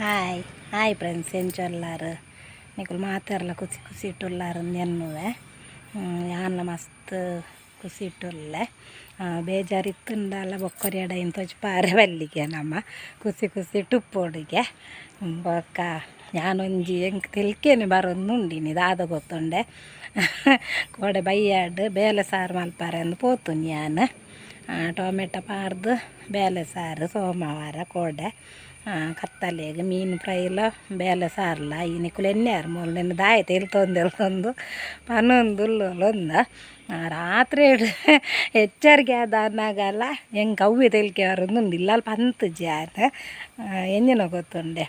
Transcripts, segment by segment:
Hi hi friends ಎಂಚೊಲ್ಲಾರು ನಿಕುಲು ಮಾತಾರಲ ಖುಷಿ ಖುಷಿ ಇಟ್ಟುಲ್ಲಾರು ಎನ್ನುವೆ ಯಾನ್ಲ ಮಸ್ತ್ ಖುಷಿ ಇಟ್ಟುಲ್ಲೆ ಬೇಜಾರಿತ್ತುಂಡಲ್ಲ ಬೊಕ್ಕರಿಯಡ ಇಂತೊಚ್ಚು ಪಾರೆ ಬಲ್ಲಿಗೆ ನಮ್ಮ ಖುಷಿ ಖುಷಿ ಟುಪ್ಪೊಡಿಗೆ ಬೊಕ್ಕ ഞാനൊഞ്ചി ಎಂಕ್ ತಿಲ್ಕೇನೆ ಬರೋದುಂಡಿನಿ ದಾದ ಗೊತ್ತುಂಡೆ ಕೋಡೆ ಬೈಯಾಡ್ ಬೇಲೆ ಸಾರು ಮಲ್ಪಾರೆ ಅಂದು ಪೋತು ನಾನು ಟೊಮೆಟೊ ಪಾರ್ದು ಬೇಲೆ ಸಾರು ಸೋಮವಾರ ಕೋಡೆ ಕತ್ತಲೆಗೆ ಮೀನು ಫ್ರೈಲ ಬೇಲೆ ಸಾರಲ್ಲ ಈ ನಿಕ್ಕುಲು ಎಣ್ಣೆಯಾರು ಮೂಲ ಇಲ್ಲಿ ದಾಯ ತೆಲ್ತೊಂದು ಎಲ್ತೊಂದು ಪನ್ನೊಂದು ಉಲ್ಲೊಂದ ರಾತ್ರಿ ಎಚ್ಚರಿಕೆ ಆದ ಅನ್ನಾಗಲ್ಲ, ಹೆಂಗೆ ಕವ್ವಿ ಇಲ್ಲ ಪಂತ್ ಜಾತ. ಎಂಜಿನ ಗೊತ್ತುಂಡೆ.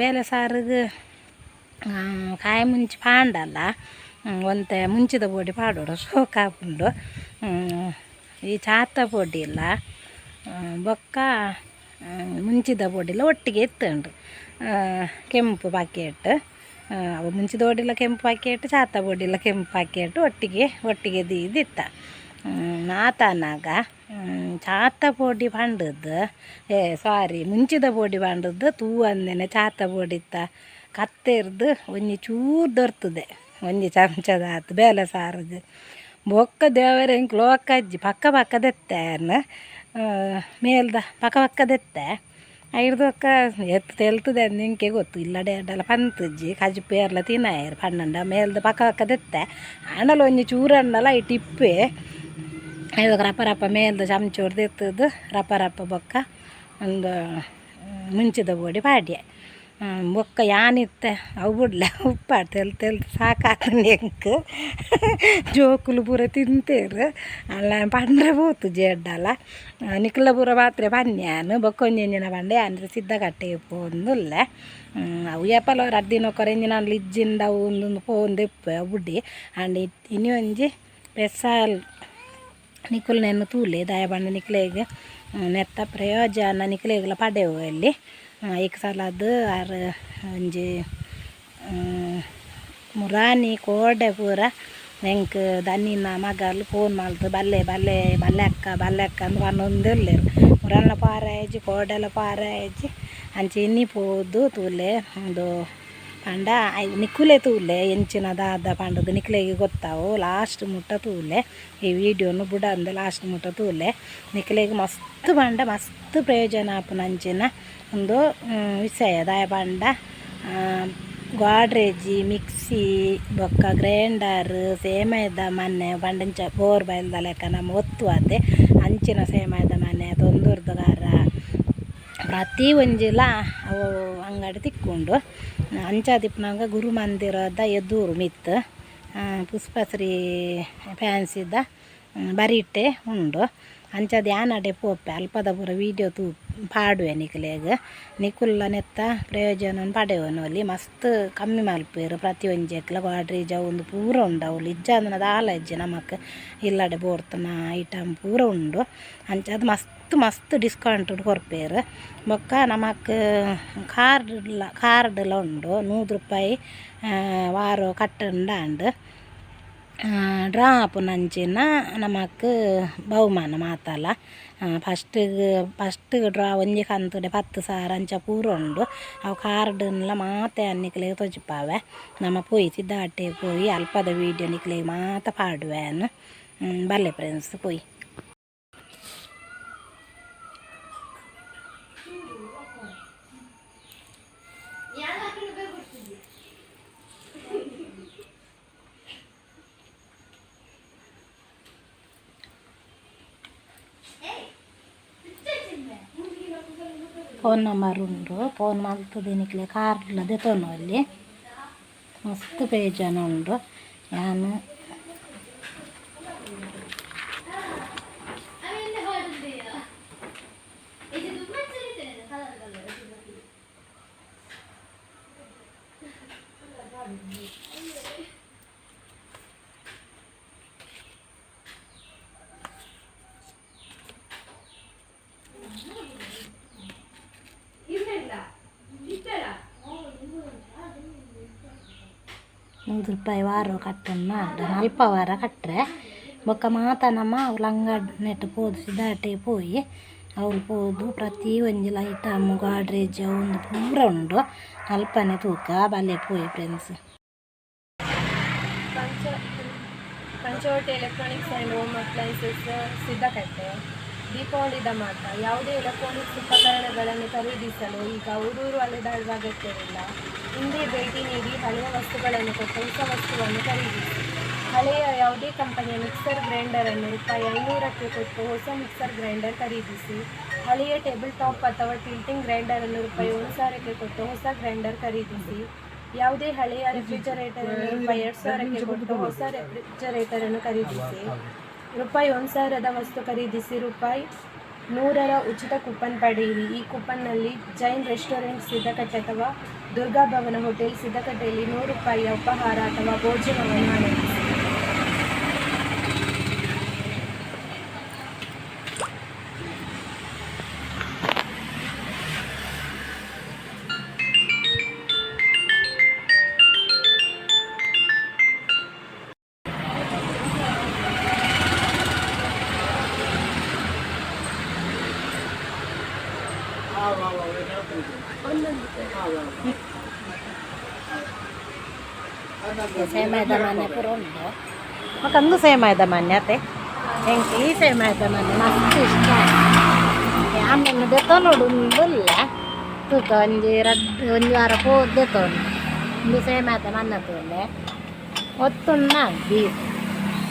ಬೇಲೆ ಸಾರಿಗೆ ಕಾಯಿ ಮುಂಚಿ ಪಾಂಡಲ್ಲ. ಒಂತೆ ಮುಂಚಿದ ಪೊಡಿ ಪಾಡೋಡು ಸೋಕ್ ಹಾಕೊಂಡು ಈ ಚಾತ ಪೊಡಿ ಇಲ್ಲ. ಬೊಕ್ಕ ಮುಂಚಿದ ಪೊಡಿಲ ಒಟ್ಟಿಗೆ ಎತ್ತುಂಡು ಕೆಂಪು ಪಾಕೆಟ್. ಅವು ಮುಂಚಿದ ಪೊಡಿಲ ಕೆಂಪು ಪಾಕೆಟ್, ಚಾತ ಬೋಡಿಲ್ಲ ಕೆಂಪು ಪಾಕೆಟ್, ಒಟ್ಟಿಗೆ ಒಟ್ಟಿಗೆ ದೀದಿತ್ತ ನಾತನಾಗ ಚಾತ ಬೋಡಿ ಬಂಡದ್ದು ಏ ಸಾರಿ ಮುಂಚಿದ ಬೋಡಿ ಬಂಡದ್ದು ತೂ ಅಂದೇನೆ ಚಾತ ಬೋಡಿತ್ತ ಕತ್ತೆರ್ದು ಒಂಜಿ ಚೂರು ದೊರ್ತದೆ ಒಂಜಿ ಚಮಚದ ಆತು ಬೇಲೆ ಸಾರದು. ಬೊಕ್ಕ ದೇವರ ಹಿಂಗೆ ಲೋಕಜ್ಜಿ ಪಕ್ಕ ಪಕ್ಕ ದೆತ್ತೇನ ಮೇಲ್ದ, ಪಕ್ಕ ಪಕ್ಕ ದೆತ್ತೆ ಐಡ್ದೊಕ್ಕ ಎತ್ತು ತೆಲ್ತದೆ ನಿಂಗೆ ಗೊತ್ತು ಇಲ್ಲ ಡೇಡಲ್ಲ ಪಂತಜ್ಜಿ ಕಜ್ಪೇರ್ಲ ತಿನ್ನಾಯರು ಪಣ್ಣಂಡ ಮೇಲ್ದ ಪಕ್ಕ ಪಕ್ಕದೆತ್ತೆ. ದೆತ್ತೆ ಆಂಡಲ ಒಂಜಿ ಚೂರಣ್ಣಲ್ಲ ಈ ಟಿಪ್ಪೆ. ಐದಕ್ಕೆ ರಪ್ಪ ರಪ್ಪ ಮೇಲ್ದ ಚಮಚ ಹೊಡ್ದು ಎತ್ತದು ರಪ್ಪ ರಪ್ಪ ಬೊಕ್ಕ, ಒಂದು ಮುಂಚಿದ ಬೋಡಿ ಪಾಡ್ಯ. ಬೊಕ್ಕ ಯಾನಿತ್ತೆ? ಅವು ಬಿಡ್ಲೆ ಉಪ್ಪಾಡು ತೆಲ್ ತೆಲ್ ಸಾಕಾತಂಡು ಎಂಕ್ ಜೋಕುಲು ಪೂರ ತಿಂತೇರು ಅಲ್ಲ, ಪಂಡ್ರೆ ಪೋತು ಜೇಡ್ಡಲ ನಿಕ್ಲ ಪೂರ ಪಾತ್ರೆ ಪನ್ಯಾನು ಬೊಕ್ಕ ಬಂಡೆ ಪಂಡೆ, ಅಂದ್ರೆ ಸಿದ್ಧ ಕಟ್ಟೆ ಪೋಂದುಲ್ಲೆ ಅವು ಏಪಲ ಅದ್ದಿನೊಕ್ಕರ ಎಂಜಿನ ಇಜ್ಜಿಂದ ಅವು ಒಂದು ಪೋನ್ ದೆಪ್ಪೆ ಬುಡ್ಡಿ ಅಂಡ್ ಇನಿ ಒಂಜಿ ಪೆಸಾಲ್ ನಿಕ್ಕುಲು ನೆನ್ನು ತೂಲೆ ದಾಯ ಬಂಡೆ ನಿಕ್ಲೆಗ್ ನೆತ್ತ ಪ್ರಯೋಜನ ನಿಕ್ಲೆಗ್ಲ ಪಡೆವು ಏಕ ಸಲದ್ದು ಆರ್ ಒಂಜಿ ಮುರಾನಿ, ಕೋಡೆ ಪೂರ. ಎಂಕ್ ದನ್ನಿನ ಮಗಲು ಫೋನ್ ಮಾಡ್ತು ಬಲ್ಲೆ ಬಲ್ಲೆ ಬಲ್ಲೆ ಅಕ್ಕ ಬಲ್ಲೆ ಅಕ್ಕ ಅಂದ್ ಪನ್ನೊಂದು ಎಲ್ಲರು ಮುರಲ್ಲ ಪಾರಾಯಜಿ ಕೋಡೆಲ ಪಾರಾಯಜಿ ಅಂಚೆ ಇನ್ನಿ ಪೋದು ತೂಲೆ ಒಂದು ಪಂಡ ನಿಕ್ಕುಲೆ ತೂಲೆ, ಎಂಚಿನ ದಾದ ಪಂಡದು ನಿಕ್ಲೆಗೆ ಗೊತ್ತಾವು. ಲಾಸ್ಟ್ ಮುಟ್ಟ ತೂಲೆ, ಈ ವಿಡಿಯೋನು ಬುಡ ಅಂದ ಲಾಸ್ಟ್ ಮುಟ್ಟ ತೂಲೆ. ನಿಕ್ಲೆಗೆ ಮಸ್ತ್ ಪಂಡ, ಮಸ್ತ್ ಪ್ರಯೋಜನ ಆಪುನ ಅಂಚಿನ ಒಂದು ವಿಷಯ. ದಾಯ ಪಂಡ ಗಾಡ್ರೇಜಿ, ಮಿಕ್ಸಿ, ಬೊಕ್ಕ, ಗ್ರೈಂಡರ್, ಸೇಮಯದ ಮನೆ, ಪಂಡಂಚ, ಬೋರ್ ಬೈಲ್ದ ಲೆಕ್ಕ ನಮ್ಮ ಒತ್ತು ಅದೇ ಅಂಚಿನ ಸೇಮಯದ ಮನೆ ತೊಂದೂರ್ದಗಾರ ಪ್ರತಿ ಒಂಜಿಲ ಅವು ಅಂಗಡಿ ತಿಕ್ಕುಂಡು ಅಂಚಾದಿಪ್ಪನಾಗ ಗುರು ಮಂದಿರದ ಎದುರು ಮಿತ್ತು ಪುಷ್ಪಶ್ರೀ ಫ್ಯಾನ್ಸಿದ ಬರಿಟ್ಟೆ ಉಂಡು. ಅಂಚದ ಧ್ಯಾನ ಪೋಪೆ ಅಲ್ಪದ ಪೂರ ವೀಡಿಯೋ ತೂ ಪಾಡುವೆ ನಿಕ್ಲೆಗ್ ನಿಕುಲ್ಲ ನೆತ್ತ ಪ್ರಯೋಜನ ಅಲ್ಲಿ. ಮಸ್ತ್ ಕಮ್ಮಿ ಮಲ್ಪೇರು ಪ್ರತಿ ಒಂಜೆಕ್ಲ ಜ ಒಂದು ಪೂರ ಉಂಡು. ಅವಳು ಇಜ್ಜ ಅನ್ನದ ಆಲ ಇಜ್ಜೆ ನಮಕ್ ಇಲ್ಲಡೆ ಬೋರ್ತನ ಐಟಮ್ ಪೂರ ಉಂಡು. ಅಂಚದ ಮಸ್ತ್ ಮಸ್ತ್ ಡಿಸ್ಕೌಂಟ್ ಕೊರ್ಪೇರು ಬೊಕ್ಕ ನಮಕ್ ಕಾರ್ಡ್ ಕಾರ್ಡ್ಲ ಉಂಡು. ನೂರು ರೂಪಾಯಿ ವಾರ ಕಟ್ಟುಂಡಾಂಡ್ ಡ್ರಾ ಆಪುನಂಚಿನ ನಮಕ್ ಬಹುಮಾನ ಮಾತಲ್ಲ ಫಸ್ಟಿಗೆ ಫಸ್ಟಿಗೆ ಡ್ರಾ ಒಂಜಿ ಕಂತುಡೆ ಪತ್ತು ಸಾವಿರ ಅಂಚ ಪೂರ ಉಂಡು ಅವು ಕಾರ್ಡ್ಲ ಮಾತೆ ಅನ್ನಿಕ್ಲೆಗ್ ತೊಜಿಪಾವೆ ನಮ್ಮ ಪೋಯಿ ಸಿದ್ದಾಟೆ ಪೋಯಿ ಅಲ್ಪದ ವೀಡಿಯೋ ನಿಕ್ಲೆಗ್ ಮಾತ ಪಾಡುವೆನು ಬಲ್ಲೆ ಫ್ರೆಂಡ್ಸ್ ಪೋಯಿ ಫೋನ್ ನಂಬರ್ ಉಂಡು ಫೋನ್ ಮಲ್ತದೆ ಕಾರ್ ಕಾರ್ಡ್ಲ ದೆತೊನು ಅಲ್ಲಿ. ಮಸ್ತ್ ಪೇಜನ ಉಂಡು ನಾನು ನೂರು ರೂಪಾಯಿ ವಾರ ಕಟ್ಟನ್ನ ಅಲ್ಪ ವಾರ ಕಟ್ಟರೆ ಬೊಕ್ಕ ಮಾತನಮ್ಮ ನಮ್ಮ ಅವ್ಲ ಅಂಗಡಿ ನೆಟ್ಟು ಪೋದು ದಾಟಿ ಪೋಯಿ ಅವ್ರು ಪೋದು ಪ್ರತಿ ಒಂಜಿ ಐಟಮ್ ಗಾಡ್ರೇಜ್ ಒಂದು ಪೂರ ಉಂಡು, ಅಲ್ಪನೆ ತೂಕ ಬಲ್ಲೆ ಪೋಯಿ ಫ್ರೆಂಡ್ಸ್. ಪಂಚ Panchavati electronics and home appliances Siddhakatte Deepavali ಮಾತ್ರ ಯಾವುದೇ ಎಲೆಕ್ಟ್ರಾನಿಕ್ಸ್ ಉಪಕರಣಗಳನ್ನು ಖರೀದಿಸಲು ಈಗ ಊರೂರು ಅಲೆದಾಡುವ ಅಗತ್ಯವಿಲ್ಲ. ಹಿಂದೆ ಭೇಟಿ ನೀಡಿ ಹಳೆಯ ವಸ್ತುಗಳನ್ನು ಕೊಟ್ಟು ಹೊಸ ವಸ್ತುವನ್ನು ಖರೀದಿಸಿ. ಹಳೆಯ ಯಾವುದೇ ಕಂಪನಿಯ ಮಿಕ್ಸರ್ ಗ್ರೈಂಡರನ್ನು ರೂಪಾಯಿ ಐನೂರಕ್ಕೆ ಕೊಟ್ಟು ಹೊಸ ಮಿಕ್ಸರ್ ಗ್ರೈಂಡರ್ ಖರೀದಿಸಿ. ಹಳೆಯ ಟೇಬಲ್ ಟಾಪ್ ಅಥವಾ ಟಿಲ್ಟಿಂಗ್ ಗ್ರೈಂಡರನ್ನು ರೂಪಾಯಿ ಒಂದು ಸಾವಿರಕ್ಕೆ ಕೊಟ್ಟು ಹೊಸ ಗ್ರೈಂಡರ್ ಖರೀದಿಸಿ. ಯಾವುದೇ ಹಳೆಯ ರೆಫ್ರಿಜರೇಟರ್ ರೂಪಾಯಿ ಎರಡು ಸಾವಿರಕ್ಕೆ ಕೊಟ್ಟು ಹೊಸ ರೆಫ್ರಿಜರೇಟರ್ ಅನ್ನು ಖರೀದಿಸಿ. ರೂಪಾಯಿ ಒಂದು ಸಾವಿರದ ವಸ್ತು ಖರೀದಿಸಿ ರೂಪಾಯಿ ನೂರರ ಉಚಿತ ಕೂಪನ್ ಪಡೆಯಿರಿ. ಈ ಕೂಪನ್ನಲ್ಲಿ ಜೈನ್ ರೆಸ್ಟೋರೆಂಟ್ ಸಿದ್ಧಕಟ್ಟೆ ಅಥವಾ ದುರ್ಗಾ ಭವನ ಹೋಟೆಲ್ ಸಿದ್ಧಕಟ್ಟೆಯಲ್ಲಿ ನೂರು ರೂಪಾಯಿಯ ಉಪಹಾರ ಅಥವಾ ಭೋಜನವನ್ನು ಆನಂದಿಸಿ ಸೇಮಾಯ್ದ ಮನೆ ಪೂರ ಉಂಡು ಮತ್ತೊಂದು ಸೇಮಾಯ್ದ ಮನೆ ಅತ್ತೆ ಹೆಂಗೆ ಈ ಸೇಮಾಯ್ದ ಮನೆ ಮಸ್ತ್ ಇಷ್ಟ ಆಮೇಲೆ ದೆತ್ತೋ ನೋಡು ಒಂದಿಲ್ಲ ತೂಕ ಒಂಜಿ ರಡ್ ಒಂದು ವಾರ ಪೋದು ದೆತ್ತೋನು ಒಂದು ಸೇಮಾಯ್ದ ಮನೆ ತೋಲೆ ಒತ್ತುಣ್ಣ ದೀದು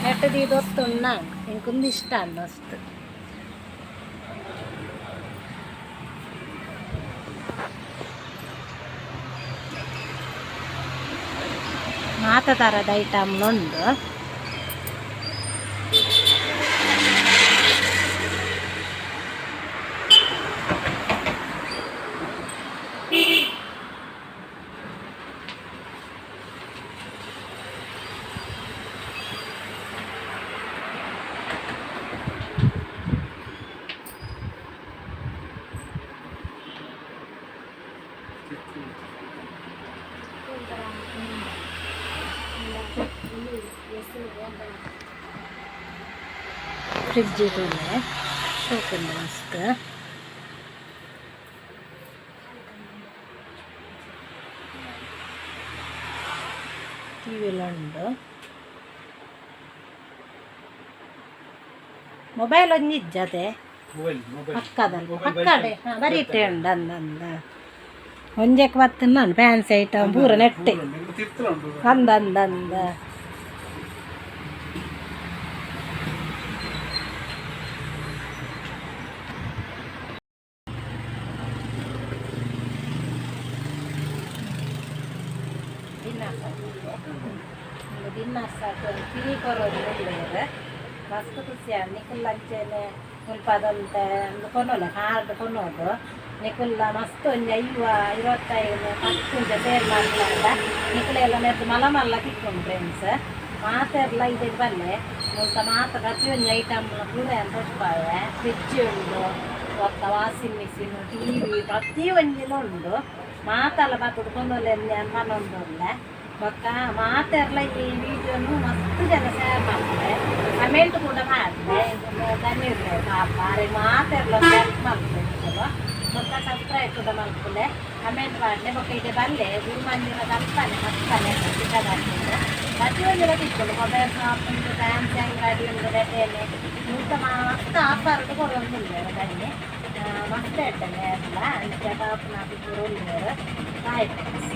ಎಟ್ಟು ದೀದು ಒತ್ತುಣ್ಣ ಹೆಂಗೊಂದು ಇಷ್ಟ ಅಂದ ಅಷ್ಟು ಐಟಮ್ ಥರದ ಫ್ರಿಡ್ಜ್ ಇಟ್ಟುಂಡೆ ಮಾಸ್ಕ್ ಮಸ್ತ್ ಟಿ ಎಲ್ಲ ಉಂಡು ಮೊಬೈಲ್ ಒಂದು ಇಜ್ಜತೆ ಪಕ್ಕದಲ್ಲಿ ಪಕ್ಕಡೆ. ಹಾಂ ಇಟ್ಟೆ ಉಂಡು ಅಂದಂದ ಒಂಜಕ್ಕೆ ಬತ್ತ ನಾನು ಫ್ಯಾನ್ಸಿ ಐಟಮ್ ಪೂರ ನೆಟ್ಟೆ. ಅಂದಂದಂದ ಸಾಕು ತಿಳಿ ಕೊರೋದು ಒಳ್ಳೆಯದು ಮಸ್ತ್ ಖುಷಿ ನಿಕುಲ್ ಅಂಚೆನೆ ಮುಲ್ಪದಂತ ಒಂದು ಕೊನೋಲೆ ಕೊನೋದು ನಿಕುಲ್ಲ ಮಸ್ತ್ ಒಂಜಿ ಐವ ಐವತ್ತೈದು ಪತ್ತುಂಟ ಸೇರ್ ಮಾಡ್ಲಾಂಡ ಮಲ ಮಲ್ಲ ಮಾತೆಲ್ಲ ಇದೆ ಬಲ್ಲೆ ಮುಲ್ತ ಮಾತ ಪ್ರತಿಯೊಂದು ಐಟಮ್ ಅಂತ ಉಟ್ಪಾವೆ ಫ್ರಿಡ್ಜ್ ಉಂಡು ಒತ್ತ ವಾಷಿಂಗ್ ಮಿಷಿನ್ ಟಿ ವಿ ಪ್ರತಿಯೊಂದಿನ ಉಂಡು ಮಾತೆಲ್ಲ ಬರ್ತದೆ ಕೊಂದೊಲ್ಲೆ ಮನೊಂದೊಲ್ಲೆ ಬೊಕ್ಕ ಮಾತೆಲ್ಲ ಈ ವಿಡಿಯೋನು ಮಸ್ತ್ ಜನ ಶೇರ್ ಮಾಡ್ತಾರೆ ಕಮೆಂಟ್ ಕೂಡ ಮಾಡಿದೆ ಧನ್ಯವಾದ ಪಾಪ ಅರೆ ಮಾತೆಲ್ಲ ಹೆಲ್ಪ್ ಮಾಡ್ತಾರೆ ಬೊಕ್ಕ ಸಬ್ಸ್ಕ್ರೈಬ್ ಕೂಡ ಮಾಡ್ಕೊಂಡೆ ಕಮೆಂಟ್ ಮಾಡಿದೆ ಬೊಕ್ಕ ಇದೆ ಬಲ್ಲೆ ಗುರುಮಂದಿರ ತಲ್ಪಾನೆ ಮಸ್ತಾನೆ ಚಿಕ್ಕದಾಗ್ತದೆ ಪ್ರತಿಯೊಂದಿನ ತಿಳ್ಕೊಂಡು ಮೊಬೈಲ್ ಶಾಪ್ ಉಂಟು ಫ್ಯಾನ್ಸಿ ಅಂಗಡಿ ಉಂಟು ರೆಟೇನೆ ಇಂಥ ಮಸ್ತ್ ಆಫರ್ ಕೊಡೊಂದಿಲ್ಲ ಅದನ್ನೇ ಮಸ್ತ್ ಇರ್ತದೆ ಎಲ್ಲ ಅದಕ್ಕೆ ಟಾಪ್ ನಾಲ್ಕು ಕೊಡೊಂದಿಲ್ಲ ಆಯ್ತು